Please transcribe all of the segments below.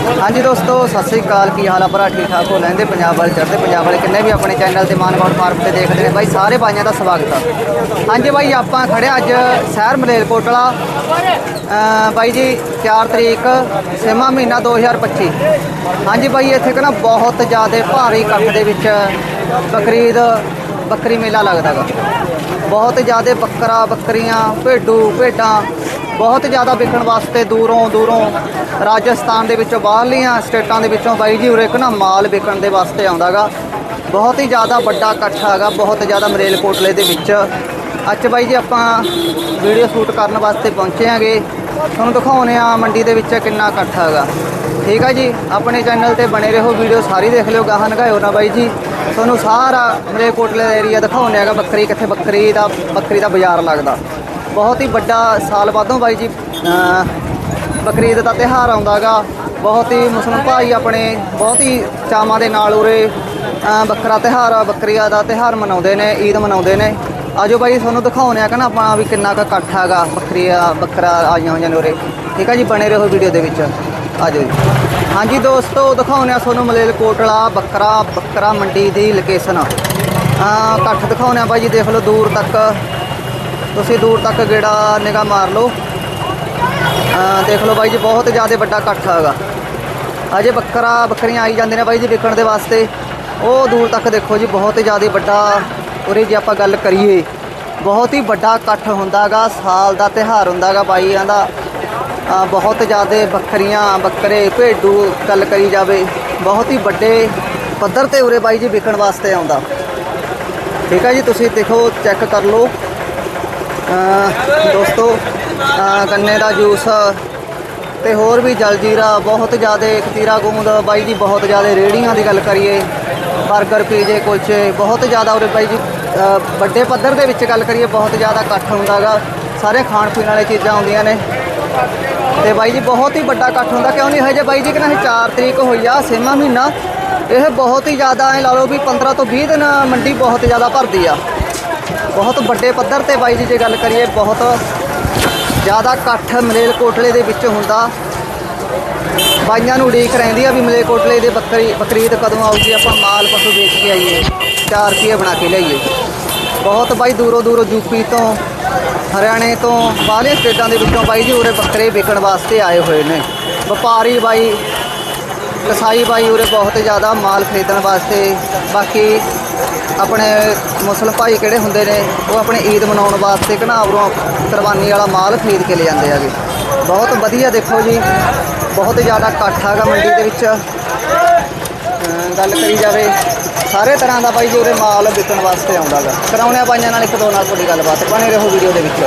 ਹਾਂਜੀ ਦੋਸਤੋ, ਸਤਿ ਸ੍ਰੀ ਅਕਾਲ। ਕੀ ਹਾਲ ਆ ਭਰਾ? ਠੀਕ ਠਾਕ ਹੋ? ਲੈਂਦੇ ਪੰਜਾਬ ਵਾਲੇ, ਚੜ੍ਹਦੇ ਪੰਜਾਬ ਵਾਲੇ। ਕਿੰਨੇ ਵੀ ਆਪਣੇ ਚੈਨਲ ਤੇ ਮਾਨਗੌੜ ਫਾਰਮ ਤੇ ਦੇਖਦੇ ਨੇ। ਬਾਈ, ਸਾਰੇ ਬਾਈਆਂ ਦਾ ਸਵਾਗਤ ਆ। ਹਾਂਜੀ ਬਾਈ, ਆਪਾਂ ਖੜੇ ਅੱਜ ਸ਼ਹਿਰ ਮਲੇਰਕੋਟਲਾ ਬਾਈ ਜੀ 4 ਤਰੀਕ ਛੇਵਾਂ ਮਹੀਨਾ 2025 ਹਾਂਜੀ ਬਾਈ, ਇੱਥੇ ਕਿ ਨਾ ਬਹੁਤ ਜ਼ਿਆਦਾ ਭਾਰੀ ਇਕੱਠ ਦੇ ਵਿੱਚ ਬਕਰੀਦ ਬੱਕਰੀ ਮੇਲਾ ਲੱਗਦਾ ਗਾ। ਬਹੁਤ ਜ਼ਿਆਦਾ ਬੱਕਰਾ, ਬੱਕਰੀਆਂ, ਭੇਡੂ, ਭੇਡਾਂ, ਬਹੁਤ ਜ਼ਿਆਦਾ ਵਿਕਣ ਵਾਸਤੇ ਦੂਰੋਂ ਦੂਰੋਂ ਰਾਜਸਥਾਨ ਦੇ ਵਿੱਚੋਂ ਬਾਹਰਲੀਆਂ ਸਟੇਟਾਂ ਦੇ ਵਿੱਚੋਂ ਬਾਈ ਜੀ ਉਰੇ ਇੱਕ ਨਾ ਮਾਲ ਵਿਕਣ ਦੇ ਵਾਸਤੇ ਆਉਂਦਾਗਾ ਬਹੁਤ ਹੀ ਜ਼ਿਆਦਾ ਵੱਡਾ ਇਕੱਠ ਹੈਗਾ, ਬਹੁਤ ਜ਼ਿਆਦਾ ਮਰੇਲਕੋਟਲੇ ਦੇ ਵਿੱਚ। ਅੱਜ ਬਾਈ ਜੀ ਆਪਾਂ ਵੀਡੀਓ ਸ਼ੂਟ ਕਰਨ ਵਾਸਤੇ ਪਹੁੰਚੇ ਆਂਗੇ ਤੁਹਾਨੂੰ ਦਿਖਾਉਨੇ ਆ ਮੰਡੀ ਦੇ ਵਿੱਚ ਕਿੰਨਾ ਇਕੱਠ ਹੈਗਾ। ਠੀਕ ਆ ਜੀ, ਆਪਣੇ ਚੈਨਲ ਤੇ ਬਣੇ ਰਹੋ, ਵੀਡੀਓ ਸਾਰੀ ਦੇਖ ਲਿਓ ਗਾਹਾਂ ਨਗਾਇਓ ਨਾ ਬਾਈ ਜੀ। ਤੁਹਾਨੂੰ ਸਾਰਾ ਮਰੇਲਕੋਟਲੇ ਦਾ ਏਰੀਆ ਦਿਖਾਉਨੇ ਹੈਗਾ, ਬੱਕਰੀ ਕਿੱਥੇ, ਬੱਕਰੀ ਦਾ ਬੱਕਰੀ ਦਾ ਬਾਜ਼ਾਰ ਲੱਗਦਾ। ਬਹੁਤ ਹੀ ਵੱਡਾ ਸਾਲ ਬਾਅਦੋਂ ਬਾਈ ਜੀ ਅਮ ਬਕਰੀਦ ਦਾ ਤਿਹਾਰ ਆਉਂਦਾਗਾ ਬਹੁਤ ਹੀ ਮੁਸਲਮਾਨ ਭਾਈ ਆਪਣੇ, ਬਹੁਤ ਹੀ ਚਾਵਾਂ ਦੇ ਨਾਲ ਉਰੇ ਅਮ ਬੱਕਰਾ ਤਿਹਾਰ ਬੱਕਰੀਆ ਦਾ ਤਿਹਾਰ ਮਨਾਉਂਦੇ ਨੇ, ਈਦ ਮਨਾਉਂਦੇ ਨੇ। ਆਜੋ ਬਾਈ, ਤੁਹਾਨੂੰ ਦਿਖਾਉਣੇ ਆ ਕਿ ਨਾ ਆਪਾਂ ਵੀ ਕਿੰਨਾ ਕੁ ਇਕੱਠ ਹੈਗਾ, ਬੱਕਰੀਆ, ਬੱਕਰਾ ਆਈਆਂ ਹੋਈਆਂ ਨੇ ਉਰੇ। ਠੀਕ ਆ ਜੀ, ਬਣੇ ਰਹੋ ਵੀਡੀਓ ਦੇ ਵਿੱਚ। ਆਜੋ ਜੀ। ਹਾਂਜੀ ਦੋਸਤੋ ਦਿਖਾਉਣੇ ਆ ਤੁਹਾਨੂੰ ਮਲੇਲਕੋਟਲਾ ਬੱਕਰਾ ਬੱਕਰਾ ਮੰਡੀ ਦੀ ਲੋਕੇਸ਼ਨ ਆ ਇਕੱਠ ਦਿਖਾਉਣੇ ਆ ਬਾਈ ਜੀ, ਦੇਖ ਲਓ ਦੂਰ ਤੱਕ। ਤੁਸੀਂ ਦੂਰ ਤੱਕ ਗੇੜਾ ਨਿਗਾਹ ਮਾਰ ਲਓ। ਦੇਖ ਲਓ ਬਾਈ ਜੀ, ਬਹੁਤ ਜ਼ਿਆਦਾ ਵੱਡਾ ਇਕੱਠ ਹੈਗਾ। ਅਜੇ ਬੱਕਰਾ, ਬੱਕਰੀਆਂ ਆਈ ਜਾਂਦੇ ਨੇ ਬਾਈ ਜੀ ਵਿਕਣ ਦੇ ਵਾਸਤੇ। ਉਹ ਦੂਰ ਤੱਕ ਦੇਖੋ ਜੀ, ਬਹੁਤ ਹੀ ਜ਼ਿਆਦਾ ਵੱਡਾ। ਉਰੇ ਜੇ ਆਪਾਂ ਗੱਲ ਕਰੀਏ, ਬਹੁਤ ਹੀ ਵੱਡਾ ਇਕੱਠ ਹੁੰਦਾਗਾ ਸਾਲ ਦਾ ਤਿਹਾਰ ਹੁੰਦਾਗਾ ਬਾਈਆਂ ਦਾ ਬਹੁਤ ਜ਼ਿਆਦਾ ਬੱਕਰੀਆਂ ਬੱਕਰੇ ਭੇਡੂ ਗੱਲ ਕਰੀ ਜਾਵੇ, ਬਹੁਤ ਹੀ ਵੱਡੇ ਪੱਧਰ ਤੇ ਉਰੇ ਬਾਈ ਜੀ ਵਿਕਣ ਵਾਸਤੇ ਆਉਂਦਾ। ਠੀਕ ਹੈ ਜੀ, ਤੁਸੀਂ ਦੇਖੋ ਚੈੱਕ ਕਰ ਲਓ। ਦੋਸਤੋ ਗੰਨੇ ਦਾ ਜੂਸ ਤੇ ਹੋਰ ਵੀ ਜਲਜੀਰਾ ਬਹੁਤ ਜ਼ਿਆਦਾ ਖਤੀਰਾ ਗੂੰਦ, ਬਾਈ ਜੀ ਬਹੁਤ ਜ਼ਿਆਦਾ ਰੇੜੀਆਂ ਦੀ ਗੱਲ ਕਰੀਏ 버ਗਰ ਪੀਜੇ, ਕੁਲਚੇ, ਬਹੁਤ ਜ਼ਿਆਦਾ ਉਰੇ ਬਾਈ ਜੀ ਵੱਡੇ ਪੱਧਰ ਦੇ ਵਿੱਚ ਗੱਲ ਕਰੀਏ, ਬਹੁਤ ਜ਼ਿਆਦਾ ਇਕੱਠ ਹੁੰਦਾਗਾ ਸਾਰੇ ਖਾਣ ਪੀਣ ਵਾਲੇ ਚੀਜ਼ਾਂ ਆਉਂਦੀਆਂ ਨੇ। ਤੇ ਬਾਈ ਜੀ, ਬਹੁਤ ਹੀ ਵੱਡਾ ਇਕੱਠ ਹੁੰਦਾ, ਕਿਉਂ ਨਹੀਂ? ਹਜੇ ਬਾਈ ਜੀ ਕਿ ਨਾ 4 ਤਰੀਕ ਹੋਈ ਆ ਛੇਵਾਂ ਮਹੀਨਾ। ਇਹ ਬਹੁਤ ਹੀ ਜ਼ਿਆਦਾ ਐ ਲਾ ਲਓ ਵੀ 15 ਤੋਂ 20 ਦਿਨ ਮੰਡੀ ਬਹੁਤ ਜ਼ਿਆਦਾ ਭਰਦੀ ਆ। ਬਹੁਤ ਵੱਡੇ ਪੱਧਰ ਤੇ ਬਾਈ ਜੀ, ਜੇ ਗੱਲ ਕਰੀਏ, ਬਹੁਤ ਜ਼ਿਆਦਾ ਇਕੱਠ ਮਲੇਰਕੋਟਲੇ ਦੇ ਵਿੱਚ ਹੁੰਦਾ। ਬਾਈਆਂ ਨੂੰ ਉਡੀਕ ਰਹਿੰਦੀ ਆ ਵੀ ਮਲੇਰਕੋਟਲੇ ਦੇ ਬੱਕਰੀ, ਬਕਰੀਦ ਕਦੋਂ ਆਊਗੀ, ਆਪਾਂ ਮਾਲ ਪਸ਼ੂ ਵੇਚ ਕੇ ਆਈਏ 4 ਰੁਪਏ ਬਣਾ ਕੇ ਲਿਆਈਏ। ਬਹੁਤ ਬਾਈ ਦੂਰੋਂ ਦੂਰੋਂ ਯੂਪੀ ਤੋਂ ਹਰਿਆਣੇ ਤੋਂ ਬਾਹਰਲੇ ਸਟੇਟਾਂ ਦੇ ਵਿੱਚੋਂ ਬਾਈ ਜੀ ਉਰੇ ਬੱਕਰੇ ਵਿਕਣ ਵਾਸਤੇ ਆਏ ਹੋਏ ਨੇ। ਵਪਾਰੀ ਬਾਈ ਕਸਾਈ ਬਾਈ ਉਰੇ ਬਹੁਤ ਜ਼ਿਆਦਾ ਮਾਲ ਖਰੀਦਣ ਵਾਸਤੇ, ਬਾਕੀ ਆਪਣੇ ਮੁਸਲਮ ਭਾਈ ਕਿਹੜੇ ਹੁੰਦੇ ਨੇ, ਉਹ ਆਪਣੇ ਈਦ ਮਨਾਉਣ ਵਾਸਤੇ ਘਨਾਵਰੋਂ ਕੁਰਬਾਨੀ ਵਾਲਾ ਮਾਲ ਖਰੀਦ ਕੇ ਲੈ ਜਾਂਦੇ ਆਗੇ ਬਹੁਤ ਵਧੀਆ ਦੇਖੋ ਜੀ, ਬਹੁਤ ਜ਼ਿਆਦਾ ਇਕੱਠ ਹੈਗਾ ਮੰਡੀ ਦੇ ਵਿੱਚ। ਗੱਲ ਕਰੀ ਜਾਵੇ ਸਾਰੇ ਤਰ੍ਹਾਂ ਦਾ ਬਾਈ ਜੀ ਉਰੇ ਮਾਲ ਵਿਕਣ ਵਾਸਤੇ ਆਉਂਦਾ ਗਾ। ਕਰਾਉਣਿਆ ਬਾਈਆਂ ਨਾਲ ਇੱਕ ਦੋ ਨਾਲ ਤੁਹਾਡੀ ਗੱਲਬਾਤ ਬਣੇ ਰਹੋ ਵੀਡੀਓ ਦੇ ਵਿੱਚ।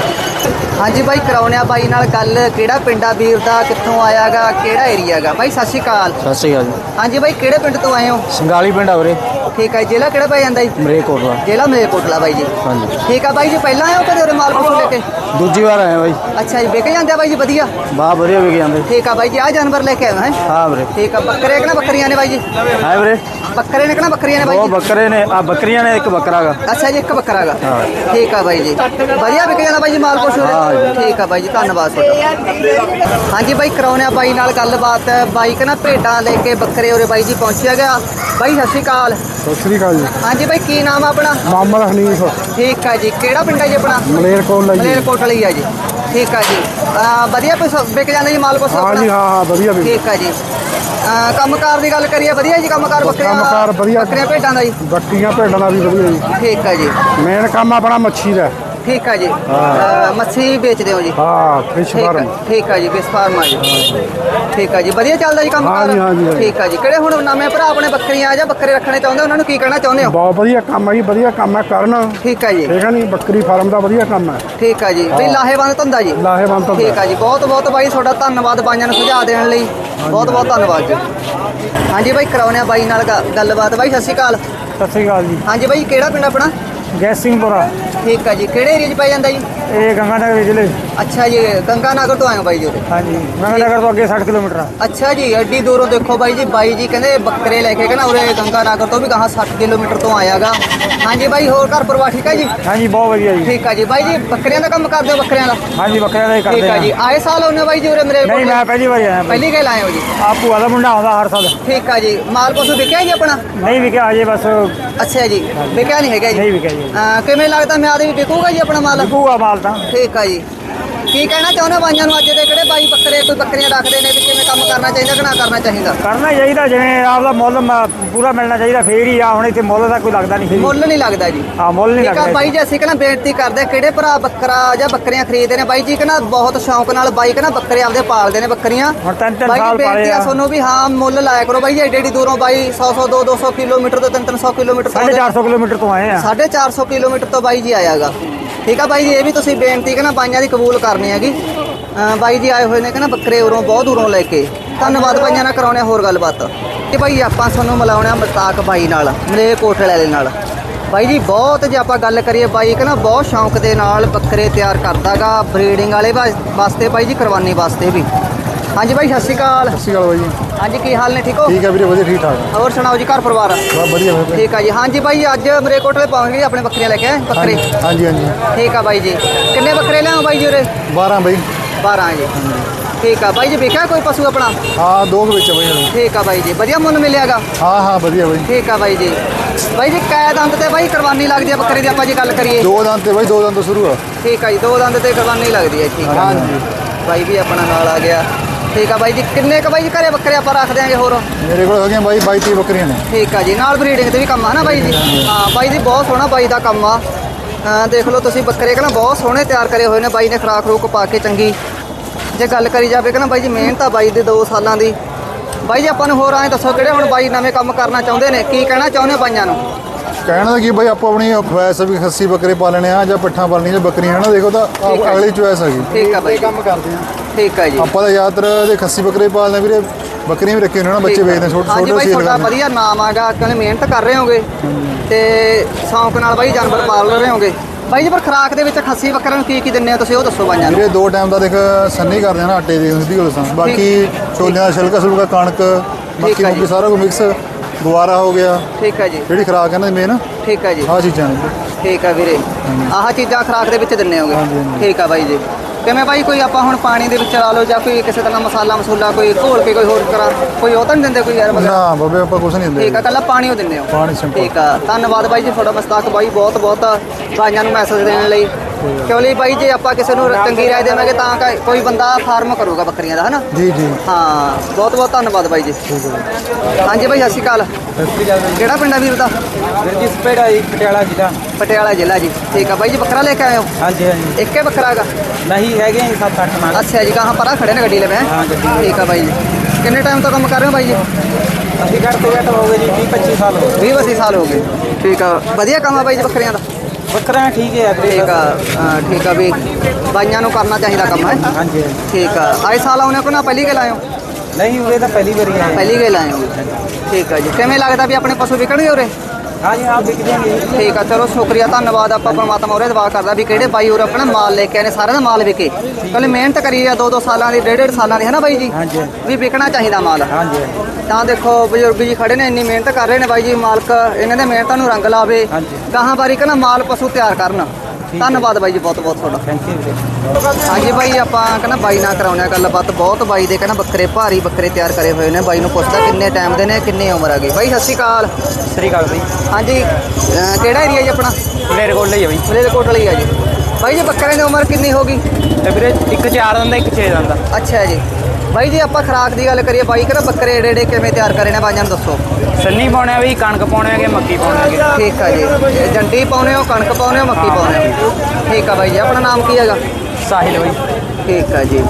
ਹਾਂਜੀ ਬਾਈ ਕਰਾਉਣਿਆ ਬਾਈ ਨਾਲ ਗੱਲ ਕਿਹੜਾ ਪਿੰਡਾ ਵੀਰ ਦਾ ਕਿੱਥੋਂ ਆਇਆਗਾ ਕਿਹੜਾ ਏਰੀਆ ਗਾ? ਬਾਈ ਸਤਿ ਸ਼੍ਰੀ ਅਕਾਲ। ਸਤਿ ਸ਼੍ਰੀ ਅਕਾਲ ਜੀ। ਹਾਂਜੀ ਬਾਈ ਕਿਹੜੇ ਪਿੰਡ ਤੋਂ ਆਏ ਹੋ? ਸੰਗਾਲੀ ਪਿੰਡ ਆ ਵੀਰੇ। ਠੀਕ ਹੈ ਜ਼ਿਲ੍ਹਾ ਕਿਹੜਾ ਪੈ ਜਾਂਦਾ ਜੀ? ਮਰੇ ਕੋਟਲਾ ਜ਼ਿਲ੍ਹਾ ਮਲੇਰਕੋਟਲਾ ਬਾਈ ਜੀ। ਹਾਂਜੀ। ਠੀਕ ਆ ਬਾਈ ਜੀ ਪਹਿਲਾਂ ਆਏ ਹੋ ਕਦੇ ਉਰੇ ਮਾਲ ਪਸ਼ੂ ਲੈ ਕੇ? ਦੂਜੀ ਵਾਰ ਆਏ ਬਾਈ। ਅੱਛਾ ਜੀ ਵਿਕ ਜਾਂਦੇ ਆ ਬਾਈ ਜੀ ਵਧੀਆ? ਬਾਹ ਵਧੀਆ ਵਿਕ ਜਾਂਦੇ। ਠੀਕ ਆ ਬਾਈ ਜੀ ਆ ਜਾਨਵਰ ਲੈ ਕੇ ਆਏ ਹੋ ਹੈ? ਹਾਂ ਵੀਰੇ। ਠੀਕ ਆ ਬੱਕਰੇ ਕਿ ਨਾ ਬੱਕਰੀਆਂ ਨੇ ਬਾਈ ਜੀ? ਹੈ ਵੀਰੇ। ਬੱਕਰੇ ਨੇ ਕਿ ਨਾ ਬੱਕਰੀਆਂ ਨੇ ਬਾਈ ਉਹ ਜੀ? ਬੱਕਰੇ ਨੇ ਆ ਬੱਕਰੀਆਂ ਨੇ ਇੱਕ ਬੱਕਰਾ ਗਾ ਅੱਛਾ ਜੀ ਇੱਕ ਬੱਕਰਾ ਹੈਗਾ ਹਾਂ। ਠੀਕ ਆ ਬਾਈ ਜੀ। ਵਧੀਆ ਵਿਕ ਜਾਂਦਾ ਬਾਈ ਜੀ ਮਾਲ ਪਸ਼ੂ ਹਾਂ। ਠੀਕ ਆ ਬਾਈ ਜੀ ਧੰਨਵਾਦ ਤੁਹਾਡਾ। ਹਾਂਜੀ ਬਾਈ ਕਰਾਉਣਿਆ ਬਾਈ ਨਾਲ ਗੱਲਬਾਤ। ਬਾਈ ਕਿ ਨਾ ਭੇਡਾਂ ਲੈ ਕੇ ਬੱਕਰੇ ਉਰੇ ਬਾਈ ਜੀ ਪਹੁੰਚਿਆ ਗਿਆ। ਬਾਈ ਸਤਿ ਸ਼੍ਰੀ ਅਕਾਲ। ਸਤਿ ਸ੍ਰੀ ਅਕਾਲ ਜੀ। ਹਾਂਜੀ ਬਾਈ ਕੀ ਨਾਮ ਆ ਆਪਣਾ? ਮੁਹੰਮਦ ਹਨੀਫ ਠੀਕ ਆ ਜੀ ਕਿਹੜਾ ਪਿੰਡ ਹੈ ਜੀ ਆਪਣਾ? ਮਲੇਰਕੋਟਲਾ ਜੀ। ਮਲੇਰਕੋਟਲੀ ਆ ਜੀ। ਠੀਕ ਆ ਜੀ। ਅਹ ਵਧੀਆ ਪਸ਼ੂ ਵਿਕ ਜਾਂਦਾ ਜੀ ਮਾਲ ਪਸ਼ੂ ਹਾਂ ਆਪਣਾ? ਜੀ ਹਾਂ ਹਾਂ ਵਧੀਆ ਵੀ ਠੀਕ ਆ ਜੀ। ਅਹ ਕੰਮਕਾਰ ਦੀ ਗੱਲ ਕਰੀਏ ਵਧੀਆ ਜੀ ਕੰਮਕਾਰ ਬੱਕਰੀਆਂ ਕੰਮਕਾਰ ਵਧੀਆ। ਬੱਕਰੀਆਂ ਭੇਡਾਂ ਦਾ ਜੀ। ਬੱਕੀਆਂ ਭੇਡਾਂ ਦਾ ਵੀ ਵਧੀਆ ਜੀ। ਠੀਕ ਆ ਜੀ। ਮੇਨ ਕੰਮ ਆਪਣਾ ਮੱਛੀ ਦਾ। ਠੀਕ ਆ ਜੀ। ਅਹ ਮੱਛੀ ਵੇਚਦੇ ਹੋ ਜੀ। ਹਾਂ ਫਿਸ਼ ਠੀਕ ਆ ਫਾਰਮ ਠੀਕ ਆ ਜੀ ਬਿਸ ਫਾਰਮ ਆ ਜੀ। ਠੀਕ ਆ ਜੀ ਵਧੀਆ ਚੱਲਦਾ ਜੀ ਕੰਮ ਹਾਂ ਜੀ, ਹਾਂ ਜੀ, ਹਾਂ ਜੀ। ਠੀਕ ਆ ਜੀ। ਕਿਹੜੇ ਹੁਣ ਨਵੇਂ ਭਰਾ ਆਪਣੇ ਬੱਕਰੀਆਂ ਆ ਜਾਂ ਬੱਕਰੇ ਰੱਖਣੇ ਚਾਹੁੰਦੇ ਉਹਨਾਂ ਨੂੰ ਕੀ ਕਹਿਣਾ ਚਾਹੁੰਦੇ ਹੋ? ਬਹੁਤ ਵਧੀਆ ਕੰਮ ਹੈ ਜੀ ਵਧੀਆ ਕੰਮ ਹੈ ਕਰਨ। ਠੀਕ ਆ ਜੀ। ਠੀਕ ਹੈ ਨਹੀਂ ਬੱਕਰੀ ਫਾਰਮ ਦਾ ਵਧੀਆ ਕੰਮ ਹੈ ਠੀਕ ਆ ਜੀ। ਵੀ ਲਾਹੇਵੰਦ ਧੰਦਾ ਜੀ। ਲਾਹੇਵੰਦ ਤਾਂ ਠੀਕ ਆ ਜੀ। ਬਹੁਤ ਬਹੁਤ ਬਾਈ ਤੁਹਾਡਾ ਧੰਨਵਾਦ ਬਾਈਆਂ ਨੂੰ ਸੁਝਾਅ ਦੇਣ ਲਈ। ਬਹੁਤ ਬਹੁਤ ਧੰਨਵਾਦ ਜੀ। ਹਾਂਜੀ ਬਾਈ ਕਰਾਉਨੇ ਆ ਬਾਈ ਨਾਲ ਗ- ਗੱਲਬਾਤ। ਬਾਈ ਸਤਿ ਸ਼੍ਰੀ ਅਕਾਲ। ਸਤਿ ਸ਼੍ਰੀ ਅਕਾਲ ਜੀ। ਹਾਂਜੀ ਬਾਈ ਕਿਹੜਾ ਪਿੰਡ ਆਪਣਾ? ਗੈਸਿੰਗਪੁਰਾ। ਠੀਕ ਆ ਜੀ। ਕਿਹੜੇ ਏਰੀਆ 'ਚ ਪੈ ਜਾਂਦਾ ਜੀ? ਇਹ ਗੰਗਾ ਨਗਰ ਜ਼ਿਲ੍ਹੇ। ਅੱਛਾ ਜੀ ਗੰਗਾ ਨਗਰ ਤੋਂ ਆਏ ਹੋ ਬਾਈ ਜੀ ਉਰੇ? ਹਾਂਜੀ ਗੰਗਾ ਨਗਰ ਤੋਂ ਅੱਗੇ 60 ਕਿਲੋਮੀਟਰ ਆ। ਅੱਛਾ ਜੀ ਐਡੀ ਦੂਰੋਂ ਦੇਖੋ ਬਾਈ ਜੀ ਬਾਈ ਜੀ ਕਹਿੰਦੇ ਬੱਕਰੇ ਲੈ ਕੇ ਕਹਿੰਦਾ ਉਰੇ ਗੰਗਾ ਨਗਰ ਤੋਂ ਵੀ ਕਹਾ 60 ਕਿਲੋਮੀਟਰ ਤੋਂ ਆਇਆਗਾ। ਹਾਂਜੀ ਬਾਈ ਹੋਰ ਘਰ ਪਰਿਵਾਰ ਠੀਕ ਹੈ ਜੀ? ਹਾਂਜੀ ਬਹੁਤ ਵਧੀਆ ਜੀ। ਠੀਕ ਆ ਜੀ ਬਾਈ ਜੀ ਬੱਕਰੀਆਂ ਦਾ ਕੰਮ ਕਰਦੇ ਹੋ ਬੱਕਰੀਆਂ ਦਾ? ਹਾਂਜੀ ਬੱਕਰਿਆਂ ਦਾ ਹੀ ਕਰਦੇ ਠੀਕ ਆ ਜੀ ਆਏ ਸਾਲ ਉਹਨੇ ਬਾਈ ਜੀ ਉਰੇ ਮੇਰੇ ਨਹੀਂ ਮੈਂ ਪਹਿਲੀ ਵਾਰੀ ਆਇਆ ਪਹਿਲੀ ਗੱਲ ਆਏ ਹੋ ਜੀ? ਆ ਭੂਆ ਦਾ ਮੁੰਡਾ ਆਉਂਦਾ ਹਰ ਸਾਲ। ਠੀਕ ਆ ਜੀ ਮਾਲ ਪਸ਼ੂ ਵਿਕਿਆ ਜੀ ਆਪਣਾ? ਨਹੀਂ ਵਿਕਿਆ ਅਜੇ ਬਸ। ਅੱਛਾ ਜੀ ਵਿਕਿਆ ਨਹੀਂ ਹੈਗਾ ਜੀ? ਨਹੀਂ ਵਿਕਿਆ ਜੀ। ਕਿਵੇਂ ਲੱਗਦਾ ਮਿਆਦ ਵੀ ਵਿਕੂਗਾ ਜੀ ਆਪਣਾ ਮਾਲ? ਭੂਆ ਤਾਂ? ਠੀਕ ਆ ਜੀ। ਕੀ ਕਹਿਣਾ ਚਾਹੁੰਦੇ ਹੋ ਬਾਈਆਂ ਨੂੰ ਅੱਜ ਦੇ ਕਿਹੜੇ ਬਾਈ ਬੱਕਰੇ ਕੋਈ ਬੱਕਰੀਆਂ ਰੱਖਦੇ ਨੇ ਵੀ ਕਿਵੇਂ ਕੰਮ ਕਰਨਾ ਚਾਹੀਦਾ ਕਿ ਨਾ ਕਰਨਾ ਚਾਹੀਦਾ? ਕਰਨਾ ਚਾਹੀਦਾ ਜਿਵੇਂ ਆਪਦਾ ਮੁੱਲ ਮ- ਪੂਰਾ ਮਿਲਣਾ ਚਾਹੀਦਾ ਫੇਰ ਹੀ ਆ ਹੁਣ ਇੱਥੇ ਮੁੱਲ ਦਾ ਕੋਈ ਲੱਗਦਾ ਨਹੀਂ ਫਿਰ ਮੁੱਲ ਨਹੀਂ ਲੱਗਦਾ ਜੀ। ਹਾਂ ਮੁੱਲ ਨਹੀਂ ਠੀਕ ਆ ਲੱਗਦਾ ਬਾਈ ਜੀ ਅਸੀਂ ਕਹਿੰਦਾ ਬੇਨਤੀ ਕਰਦੇ ਆ, ਕਿਹੜੇ ਭਰਾ ਬੱਕਰਾ ਜਾਂ ਬੱਕਰੀਆਂ ਖਰੀਦਦੇ ਨੇ? ਬਾਈ ਜੀ ਕਹਿੰਦਾ ਬਹੁਤ ਸ਼ੌਂਕ ਨਾਲ ਬਾਈ ਕਹਿੰਦਾ ਬੱਕਰੇ ਆਪਦੇ ਪਾਲਦੇ ਨੇ ਬੱਕਰੀਆਂ। ਹੁਣ ਤਿੰਨ ਤਿੰਨ ਬਾਈ ਜੀ ਸਾਲ ਬੇਨਤੀ ਪਾਲੇ ਆ ਆ। ਤੁਹਾਨੂੰ ਵੀ ਹਾਂ ਮੁੱਲ ਲਾਇਆ ਕਰੋ। ਬਾਈ ਜੀ ਏਡੀ ਏਡੀ ਦੂਰੋਂ ਬਾਈ 100 100 2 200 ਕਿਲੋਮੀਟਰ ਤੋਂ 3 300 ਕਿਲੋਮੀਟਰ ਤੋਂ 450 ਕਿਲੋਮੀਟਰ ਤੋਂ ਆਏ ਆ। 450 ਕਿਲੋਮੀਟਰ ਤੋਂ ਬਾਈ ਜੀ ਆਇਆਗਾ। ਠੀਕ ਆ ਬਾਈ ਜੀ, ਇਹ ਵੀ ਤੁਸੀਂ ਬੇਨਤੀ ਕਹਿੰਦਾ ਬਾਈਆਂ ਦੀ ਕਬੂਲ ਕਰਨੀ ਹੈਗੀ। ਬਾਈ ਜੀ ਆਏ ਹੋਏ ਨੇ ਕਹਿੰਦਾ ਬੱਕਰੇ ਉਰੋਂ, ਬਹੁਤ ਦੂਰੋਂ ਲੈ ਕੇ। ਧੰਨਵਾਦ ਬਾਈਆਂ ਨਾਲ ਕਰਾਉਣੇ ਹੋਰ ਗੱਲਬਾਤ। ਇਹ ਬਾਈ ਆਪਾਂ ਤੁਹਾਨੂੰ ਮਿਲਾਉਣੇ ਆ ਮਸਤਾਕ ਬਾਈ ਨਾਲ ਮਲੇ ਕੋਟਲੇ ਵਾਲੇ ਨਾਲ। ਬਾਈ ਜੀ, ਬਹੁਤ ਜੇ ਆਪਾਂ ਗੱਲ ਕਰੀਏ ਬਾਈ ਕਹਿੰਦਾ ਬਹੁਤ ਸ਼ੌਂਕ ਦੇ ਨਾਲ ਬੱਕਰੇ ਤਿਆਰ ਕਰਦਾਗਾ, ਬਰੀਡਿੰਗ ਵਾਲੇ ਵਾ- ਵਾਸਤੇ ਬਾਈ ਜੀ, ਕੁਰਬਾਨੀ ਵਾਸਤੇ ਵੀ। ਹਾਂਜੀ ਬਾਈ ਸਤਿ ਸ਼੍ਰੀ ਅਕਾਲ। ਸਤਿ ਸ਼੍ਰੀ ਅਕਾਲ ਬਾਈ ਜੀ। ਹਾਂਜੀ ਕੀ ਹਾਲ ਨੇ ਠੀਕ ਹੋ? ਠੀਕ ਹੈ ਵੀਰੇ ਵਧੀਆ ਠੀਕ ਠਾਕ ਹੋਰ ਸੁਣਾਓ ਜੀ ਘਰ ਪਰਿਵਾਰ? ਬਹੁਤ ਵਧੀਆ ਵਧੀਆ। ਠੀਕ ਆ ਜੀ। ਹਾਂਜੀ ਜੀ, ਅੱਜ ਮਰੇ ਕੋਟਲੇ ਪਾਵਾਂਗੇ ਜੀ ਆਪਣੇ ਬੱਕਰੀਆਂ ਲੈ ਕੇ ਬੱਕਰੇ। ਹਾਂਜੀ ਹਾਂਜੀ ਠੀਕ ਆ ਬਾਈ ਜੀ। ਕਿੰਨੇ ਬੱਕਰੇ ਲਿਆਓ ਬਾਈ ਜੀ ਉਰੇ? 12 ਬਾਈ। 12 ਜੀ। ਠੀਕ ਆ ਬਾਈ ਜੀ ਵੇਖਿਆ ਕੋਈ ਪਸ਼ੂ ਆਪਣਾ? ਹਾਂ ਦੋ ਕੁ ਵਿੱਚ ਆ ਬਾਈ। ਠੀਕ ਆ ਬਾਈ ਜੀ ਵਧੀਆ ਮੁੱਲ ਮਿਲਿਆਗਾ? ਹਾਂ ਹਾਂ ਵਧੀਆ ਬਾਈ। ਠੀਕ ਆ ਬਾਈ ਜੀ। ਬਾਈ ਜੀ ਕੈ ਦੰਦ ਤੇ ਬਾਈ ਕੁਰਬਾਨੀ ਲੱਗਦੀ ਆ ਬੱਕਰੇ ਦੀ ਆਪਾਂ ਜੀ ਗੱਲ ਕਰੀਏ। ਦੋ ਦੰਦ ਤੇ ਬਾਈ ਦੋ ਦੰਦ ਤੋਂ ਸ਼ੁਰੂ ਆ। ਠੀਕ ਆ ਜੀ ਦੋ ਦੰਦ ਤੇ ਕੁਰਬਾਨੀ ਲੱਗਦੀ ਹੈ ਠੀਕ ਆ। ਹਾਂਜੀ। ਬਾਈ ਵੀ ਆਪਣਾ ਨਾਲ ਆ ਗਿਆ। ਠੀਕ ਆ ਬਾਈ ਜੀ ਕਿੰਨੇ ਕ ਬਾਈ ਜੀ ਘਰੇ ਬੱਕਰੇ ਆਪਾਂ ਰੱਖ ਦਿਆਂਗੇ ਹੋਰ? ਮੇਰੇ ਕੋਲ ਹੈਗੀਆਂ ਬਾਈ 22 30 ਬੱਕਰੀਆਂ ਨੇ। ਠੀਕ ਆ ਜੀ ਨਾਲ ਬਰੀਡਿੰਗ ਤੇ ਵੀ ਕੰਮ ਆ ਨਾ ਬਾਈ ਜੀ? ਹਾਂ ਬਾਈ ਜੀ ਬਹੁਤ ਸੋਹਣਾ ਬਾਈ ਦਾ ਕੰਮ ਆ। ਦੇਖ ਲਓ ਤੁਸੀਂ ਬੱਕਰੇ ਕਹਿੰਦਾ ਬਹੁਤ ਸੋਹਣੇ ਤਿਆਰ ਕਰੇ ਹੋਏ ਨੇ ਬਾਈ ਨੇ ਖਰਾਕ ਰੂਕ ਪਾ ਕੇ ਚੰਗੀ। ਜੇ ਗੱਲ ਕਰੀ ਜਾਵੇ ਕਹਿੰਦਾ ਬਾਈ ਜੀ ਮਿਹਨਤ ਆ ਬਾਈ ਦੇ 2 ਸਾਲਾਂ ਦੀ। ਬਾਈ ਜੀ ਆਪਾਂ ਨੂੰ ਹੋਰ ਐਂ ਦੱਸੋ ਕਿਹੜੇ ਹੁਣ ਬਾਈ ਨਵੇਂ ਕੰਮ ਕਰਨਾ ਚਾਹੁੰਦੇ ਨੇ? ਕੀ ਕਹਿਣਾ ਚਾਹੁੰਦੇ ਹੋ ਬਾਈਆਂ ਨੂੰ? ਕਹਿਣਾ ਤਾਂ ਕੀ ਬਾਈ ਆਪੋ ਆਪਣੀ ਖੁਆਇਸ਼ ਵੀ ਖੱਸੀ ਬੱਕਰੇ ਪਾਲਣੇ ਆ ਜਾਂ ਪੱਠਾਂ ਪਾਲਣੀਆਂ ਜਾਂ ਬੱਕਰੀਆਂ ਹਨਾ? ਦੇਖੋ ਤਾਂ। ਅਗਲੀ ਚੁਆਇਸ ਹੈਗੀ। ਠੀਕ ਆ ਬਾਈ ਕੰਮ ਕਰਦੇ ਆ। ਠੀਕ ਆ ਜੀ। ਆਪਾਂ ਤਾਂ ਜ਼ਿਆਦਾਤਰ ਦੇ ਖੱਸੀ ਬੱਕਰੇ ਪਾਲਦੇ ਆ ਵੀਰੇ। ਬੱਕਰੀਆਂ ਵੀ ਰੱਖੇ ਹੋਣੇ ਨਾ ਬੱਚੇ ਆ। ਵੇਚਦੇ ਛੋਟੇ ਛੋਟੇ ਬਾਈ ਸੀਲ ਤੁਹਾਡਾ ਵਧੀਆ ਨਾਮ ਆਗਾ ਕਹਿੰਦੇ ਮਿਹਨਤ ਕਰ ਰਹੇ ਹੋਗੇ। ਤੇ ਸ਼ੌਂਕ ਨਾਲ ਬਾਈ ਜਾਨਵਰ ਪਾਲ ਰਹੇ ਹੋਗੇ। ਬਾਈ ਜੀ ਪਰ ਖਰਾਕ ਦੇ ਵਿੱਚ ਖੱਸੀ ਬੱਕਰਾਂ ਨੂੰ ਕੀ ਕੀ ਦਿੰਦੇ ਹੋ ਤੁਸੀਂ ਉਹ ਦੱਸੋ ਬਾਈਆਂ ਨੂੰ। ਵੀਰੇ ਦੋ ਟਾਈਮ ਦਾ ਦੇਖ ਸੰਨੀ ਕਰਦੇ ਆ ਨਾ ਆਟੇ ਦੀ ਸਿੱਧੀ ਗੱਲ ਦੱਸਾਂ। ਬਾਕੀ ਛੋਲਿਆਂ ਦਾ ਛਿਲਕਾ ਛੁਲਕਾ ਕਣਕ ਆ ਮੁੱਕੀ ਜੀ। ਸਾਰਾ ਕੁਝ ਮਿਕਸ ਗੁਵਾਰਾ ਹੋ ਗਿਆ। ਠੀਕ ਆ ਜੀ। ਜਿਹੜੀ ਖਰਾਕ ਇਹਨਾਂ ਦੀ ਮੇਨ ਠੀਕ ਆ ਜੀ। ਆਹ ਚੀਜ਼ਾਂ ਨੇ। ਠੀਕ ਆ ਵੀਰੇ। ਆਹ ਚੀਜ਼ਾਂ ਖਰਾਕ ਦੇ ਵਿੱਚ ਦਿੰਨੇ ਹੋਗੇ। ਠੀਕ ਆ ਬਾਈ ਜੀ। ਕਿਵੇਂ ਬਾਈ ਕੋਈ ਆਪਾਂ ਹੁਣ ਪਾਣੀ ਦੇ ਵਿੱਚ ਲਾ ਲਓ ਜਾਂ ਕੋਈ ਕਿਸੇ ਤਰ੍ਹਾਂ ਮਸਾਲਾ ਮਸੂਲਾ ਕੋਈ ਘੋਲ ਕੇ ਕੋਈ ਹੋਰ ਤਰ੍ਹਾਂ ਕੋਈ ਉਹ ਤਾਂ ਨਹੀਂ ਦਿੰਦੇ ਕੋਈ ਯਾਰ ਵਗੈਰਾ ਨਾ ਬਾਬੇ ਆਪਾਂ ਕੁਝ ਨਹੀਂ ਠੀਕ ਦਿੰਦੇ ਆ ਕੱਲਾ ਪਾਣੀ ਉਹ ਦਿੰਦੇ ਹੋ। ਪਾਣੀ ਸਿੰਪਲ ਠੀਕ ਆ ਧੰਨਵਾਦ ਬਾਈ ਜੀ ਤੁਹਾਡਾ ਮਸਤਾਕ ਬਾਈ ਬਹੁਤ ਬਹੁਤ ਬਾਈਆਂ ਨੂੰ ਮੈਸੇਜ ਦੇਣ ਲਈ। ਕਿਉਂ ਲਈ ਬਾਈ ਜੇ ਆਪਾਂ ਕਿਸੇ ਨੂੰ ਚੰਗੀ ਰਾਏ ਦੇਵਾਂਗੇ ਤਾਂ ਕ- ਕੋਈ ਬੰਦਾ ਫਾਰਮ ਕਰੂਗਾ ਬੱਕਰੀਆਂ ਦਾ ਹਨਾ? ਜੀ ਜੀ। ਹਾਂ ਬਹੁਤ ਬਹੁਤ ਧੰਨਵਾਦ ਬਾਈ ਜੀ। ਹਾਂਜੀ ਬਾਈ ਸਤਿ ਸ਼੍ਰੀ ਅਕਾਲ। ਕਿਹੜਾ ਪਿੰਡ ਆ ਵੀਰ ਦਾ? ਵੀਰ ਜੀ ਸਪੇੜਾ ਜੀ ਪਟਿਆਲਾ ਜ਼ਿਲ੍ਹਾ। ਪਟਿਆਲਾ ਜ਼ਿਲ੍ਹਾ ਜੀ। ਠੀਕ ਆ ਬਾਈ ਜੀ ਬੱਕਰਾ ਲੈ ਕੇ ਆਏ ਹੋ? ਹਾਂਜੀ ਹਾਂਜੀ। ਇੱਕੇ ਬੱਕਰਾ ਹੈਗਾ ਨਹੀਂ ਹੈਗੇ ਜੀ 7-8 ਮਾਨ ਅੱਛਾ ਜੀ ਕਹਾਂ ਪਰਾਂ ਖੜੇ ਨੇ ਗੱਡੀ ਲੈ ਮੈਂ ਹਾਂ, ਠੀਕ ਆ ਬਾਈ ਜੀ। ਕਿੰਨੇ ਟਾਈਮ ਤੋਂ ਕੰਮ ਕਰ ਰਹੇ ਹੋ ਬਾਈ ਜੀ? ਅਸੀਂ ਘੱਟ ਤੋਂ ਘੱਟ ਹੋ ਗਏ ਜੀ 20-25 ਸਾਲ ਹੋ ਗਏ। 20 25 ਸਾਲ ਹੋ ਗਏ। ਠੀਕ ਆ। ਵਧੀਆ ਕੰਮ ਆ ਬਾਈ ਜੀ ਬੱਕਰੀਆਂ ਦਾ? ਬੱਕਰਾ ਠੀਕ ਹੈ ਵੀਰੇ ਠੀਕ ਆ ਹਾਂ, ਠੀਕ ਆ ਵੀ ਬਾਈਆਂ ਨੂੰ ਕਰਨਾ ਚਾਹੀਦਾ ਕੰਮ ਹੈ? ਹਾਂਜੀ। ਹਾਂਜੀ। ਠੀਕ ਆ। ਆਏ ਸਾਲ ਆਉਣੇ ਕੋ ਨਾ ਪਹਿਲੀ ਗੱਲ ਆਇਓ? ਨਹੀਂ ਉਰੇ ਤਾਂ ਪਹਿਲੀ ਵਾਰੀ ਆਏ ਪਹਿਲੀ ਗੱਲ ਆਇਓ। ਠੀਕ ਆ ਜੀ। ਕਿਵੇਂ ਲੱਗਦਾ ਵੀ ਆਪਣੇ ਪਸ਼ੂ ਵਿਕਣਗੇ ਉਰੇ? ਹਾਂਜੀ ਹਾਂ ਵਿਕ ਜਾਣਗੇ। ਠੀਕ ਆ ਚਲੋ ਸ਼ੁਕਰੀਆ ਧੰਨਵਾਦ। ਆਪਾਂ ਪਰਮਾਤਮਾ ਉਹਰੇ ਦੁਆ ਕਰਦਾ ਵੀ ਕਿਹੜੇ ਬਾਈ ਉਰੇ ਆਪਣਾ ਮਾਲ ਲੈ ਕੇ ਆਏ ਨੇ ਸਾਰਿਆਂ ਦਾ ਮਾਲ ਵਿਕੇ। ਕੱਲ ਮਿਹਨਤ ਕਰੀ ਆ ਦੋ ਦੋ ਸਾਲਾਂ ਦੀ ਡੇਢ ਡੇਢ ਸਾਲਾਂ ਦੀ ਹੈ ਨਾ ਬਾਈ ਜੀ? ਹਾਂਜੀ ਵੀ ਵਿਕਣਾ ਚਾਹੀਦਾ ਮਾਲ। ਹਾਂਜੀ। ਤਾਂ ਦੇਖੋ ਬਜ਼ੁਰਗ ਜੀ ਖੜੇ ਨੇ ਇੰਨੀ ਮਿਹਨਤ ਕਰ ਰਹੇ ਨੇ ਬਾਈ ਜੀ ਮਾਲਕ ਇਹਨਾਂ ਦੇ ਮਿਹਨਤਾਂ ਨੂੰ ਰੰਗ ਲਾਵੇ। ਗਾਹਾਂ ਬਾਰੀ ਕਹਿੰਦਾ ਮਾਲ ਪਸ਼ੂ ਤਿਆਰ ਕਰਨ। ਧੰਨਵਾਦ ਬਾਈ ਜੀ ਬਹੁਤ ਬਹੁਤ ਤੁਹਾਡਾ। ਥੈਂਕ ਯੂ ਵੀਰੇ। ਹਾਂਜੀ ਬਾਈ ਆਪਾਂ ਕਹਿੰਦਾ ਬਾਈ ਨਾਲ ਕਰਾਉਣਾ ਗੱਲਬਾਤ। ਬਹੁਤ ਬਾਈ ਦੇ ਕਹਿੰਦਾ ਬੱਕਰੇ ਭਾਰੀ ਬੱਕਰੇ ਤਿਆਰ ਕਰੇ ਹੋਏ ਨੇ। ਬਾਈ ਨੂੰ ਪੁੱਛਦਾ ਕਿੰਨੇ ਟਾਈਮ ਦੇ ਨੇ ਕਿੰਨੀ ਉਮਰ ਆ ਗਈ। ਬਾਈ ਸਤਿ ਸ਼੍ਰੀ ਅਕਾਲ। ਸਤਿ ਸ੍ਰੀ ਅਕਾਲ ਬਈ। ਹਾਂਜੀ ਕਿਹੜਾ ਏਰੀਆ ਜੀ ਆਪਣਾ? ਮੇਰੇ ਕੋਲ ਲਈ ਆ ਬਈ। ਮਲੇਰਕੋਟ ਲਈ ਆ ਜੀ। ਬਾਈ ਜੀ ਬੱਕਰੇ ਦੀ ਉਮਰ ਕਿੰਨੀ ਹੋ ਗਈ? ਤੇ ਵੀਰੇ ਇੱਕ 4 ਦਿਨ ਦਾ ਇੱਕ 6 ਦਿਨ ਦਾ। ਅੱਛਾ ਜੀ। ਬਾਈ ਜੀ ਆਪਾਂ ਖਰਾਕ ਦੀ ਗੱਲ ਕਰੀਏ ਬਾਈ ਕਹਿੰਦਾ ਬੱਕਰੇ ਏਡੇ ਏਡੇ ਕਿਵੇਂ ਤਿਆਰ ਕਰੇ ਨੇ ਬਾਈਆਂ ਨੂੰ ਦੱਸੋ। ਸੰਨੀ ਪਾਉਣੇ ਆ ਵੀ ਕਣਕ ਪਾਉਣੇ ਆਗੇ ਮੱਕੀ ਪਾਉਣੇ ਆਗੇ ਠੀਕ ਆ ਜੀ। ਜੰਡੀ ਪਾਉਨੇ ਹੋ ਕਣਕ ਪਾਉਨੇ ਹੋ ਮੱਕੀ ਪਾਉਨੇ ਹੋ? ਠੀਕ ਆ ਬਾਈ ਜੀ ਆਪਣਾ ਨਾਮ ਕੀ ਹੈਗਾ? ਸਾਹਿਲ ਬਈ। ਠੀਕ ਆ ਜੀ।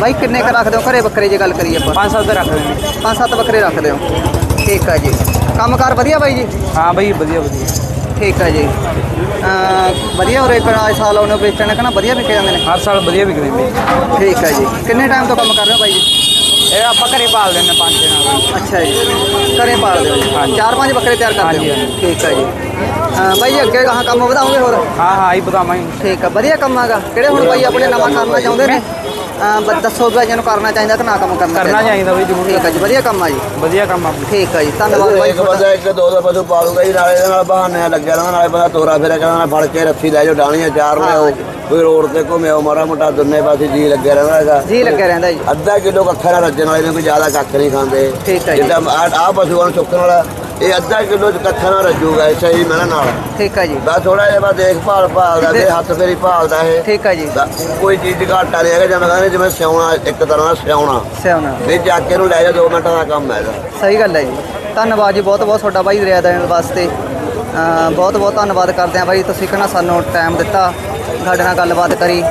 ਬਾਈ ਕਿੰਨੇ ਕ ਰੱਖਦੇ ਹੋ? ਘਰੇ ਬੱਕਰੇ ਜੇ ਗੱਲ ਕਰੀਏ ਆਪਾਂ। ਪੰਜ ਸੱਤ ਰੱਖ ਦਿੰਦੇ ਪੰਜ ਸੱਤ ਬੱਕਰੇ ਰੱਖਦੇ ਹੋ। ਠੀਕ ਆ ਜੀ। ਕੰਮਕਾਰ ਵਧੀਆ ਬਾਈ ਜੀ? ਹਾਂ ਬਈ ਵਧੀਆ ਵਧੀਆ। ਠੀਕ ਆ ਜੀ। ਵਧੀਆ ਉਰੇ ਆਏ ਸਾਲ ਉਹਨੇ ਵੇਚਣ ਕਹਣਾ ਵਧੀਆ ਵਿਕੇ ਜਾਂਦੇ ਨੇ? ਹਰ ਸਾਲ ਵਧੀਆ ਵਿਕਦੇ ਬਈ ਠੀਕ ਆ ਜੀ। ਕਿੰਨੇ ਟਾਈਮ ਤੋਂ ਕੰਮ ਕਰ ਰਹੇ ਹੋ ਬਾਈ ਜੀ? ਇਹ ਆਪਾਂ ਘਰੇ ਪਾਲ ਦਿੰਦੇ ਪੰਜ ਦਿਨਾਂ ਅੱਛਾ ਜੀ। ਘਰੇ ਪਾਲਦੇ ਹੋ। ਜੀ ਹਾਂਜੀ। ਚਾਰ ਪੰਜ ਬੱਕਰੇ ਤਿਆਰ ਕਰਦੇ ਹਾਂਜੀ, ਹੋ? ਹਾਂਜੀ। ਠੀਕ ਹੈ ਜੀ। ਅਹ ਬਾਈ ਜੀ ਅੱਗੇ ਕਹਾਂ ਕੰਮ ਵਧਾਉਂਗੇ ਹੋਰ? ਹਾਂ ਹਾਂ ਹੀ ਬਤਾਵਾਂਗੇ ਠੀਕ ਆ ਵਧੀਆ ਕੰਮ ਆਗਾ ਕਿਹੜੇ ਹੁਣ ਬਾਈ ਆਪਣੇ ਨਵਾਂ ਕਰਨਾ ਚਾਹੁੰਦੇ ਨੇ? ਅਹ ਦੱਸੋ ਵੀ ਜਿਹਨੂੰ ਕਰਨਾ ਚਾਹੀਦਾ ਕਿ ਨਾ ਕੰਮ ਕਰਨਾ ਕਰਨਾ ਚਾਹੀਦਾ। ਬਈ ਜ਼ਰੂਰ। ਠੀਕ ਆ ਜੀ ਵਧੀਆ ਕੰਮ ਆ ਜੀ। ਵਧੀਆ ਕੰਮ ਆ। ਠੀਕ ਆ ਜੀ ਧੰਨਵਾਦ ਬਾਈ ਇੱਕ ਤੁਹਾਡਾ। ਬੰਦਾ ਇੱਕ ਦੋ ਦੋ ਪਸ਼ੂ ਪਾਲੂਗਾ ਜੀ ਨਾਲੇ ਇਹਦੇ ਨਾਲ ਬਹਾਨੇ ਲੱਗਿਆ ਰਹਿੰਦਾ ਨਾਲੇ ਬੰਦਾ ਤੋਰਾ ਫੇਰਾ ਕਹਿੰਦਾ ਨਾਲ ਫੜ ਕੇ ਰੱਸੀ ਲੈ ਜਾਓ ਡਾਣੀਆਂ ਚਾਰ ਲਿਆਓ ਕੋਈ ਰੋਡ ਤੇ ਘੁੰਮਿਓ ਮਾੜਾ ਮੋਟਾ ਦੁੰਨੇ ਪਾਸੇ ਜੀ ਲੱਗਿਆ ਰਹਿੰਦਾ ਹੈਗਾ। ਜੀ ਲੱਗਿਆ ਰਹਿੰਦਾ ਜੀ। ਅੱਧਾ ਕਿਲੋ ਕੱਖਾ ਨਾਲ ਰੱਜਣ ਵਾਲੇ ਨੇ ਕੋਈ ਜ਼ਿਆਦਾ ਕੱਖ ਨਹੀਂ ਖਾਂਦੇ। ਠੀਕ ਹੈ ਜੀ। ਜਿੱਦਾਂ ਆਹ ਪਸ਼ੂਆਂ ਨੂੰ ਚੁੱਕਣ ਵਾਲਾ ਇਹ ਅੱਧਾ ਕਿਲੋ ਕੱਖਾ ਨਾਲ ਰੱਜੂਗਾ ਇਸੇ ਹੀ ਮਿਹਨਤ ਨਾਲ। ਠੀਕ ਆ ਜੀ। ਬਸ ਥੋੜਾ ਜਿਹਾ ਬਸ ਦੇਖਭਾਲ ਭਾਲਦਾ ਤੇ ਹੱਥ ਫੇਰੀ ਭਾਲਦਾ ਇਹ। ਠੀਕ ਆ ਜੀ। ਕੋਈ ਚੀਜ਼ ਘਾਟਾ ਨਹੀਂ ਹੈਗਾ ਜਿਵੇਂ ਕਹਿੰਦੇ ਜਿਵੇਂ ਸਿਆਉਣਾ ਇੱਕ ਤਰ੍ਹਾਂ ਦਾ ਸਿਆਉਣਾ ਸਿਆਉਣਾ ਵੀ ਜਾ ਕੇ ਨੂੰ ਲੈ ਜਾ 2 ਮਿੰਟਾਂ ਦਾ ਕੰਮ ਹੈ ਸਹੀ ਗੱਲ ਹੈ ਜੀ। ਧੰਨਵਾਦ ਜੀ ਬਹੁਤ ਬਹੁਤ ਤੁਹਾਡਾ ਬਾਈ ਦਰਿਆ ਦੇਣ ਵਾਸਤੇ। ਬਹੁਤ ਬਹੁਤ ਧੰਨਵਾਦ ਕਰਦੇ ਹਾਂ ਬਾਈ ਤੁਸੀਂ ਕਿਹਨਾਂ ਸਾਨੂੰ ਟਾਈਮ ਦਿੱਤਾ ਸਾਡੇ ਨਾਲ ਗੱਲਬਾਤ ਕਰੀ।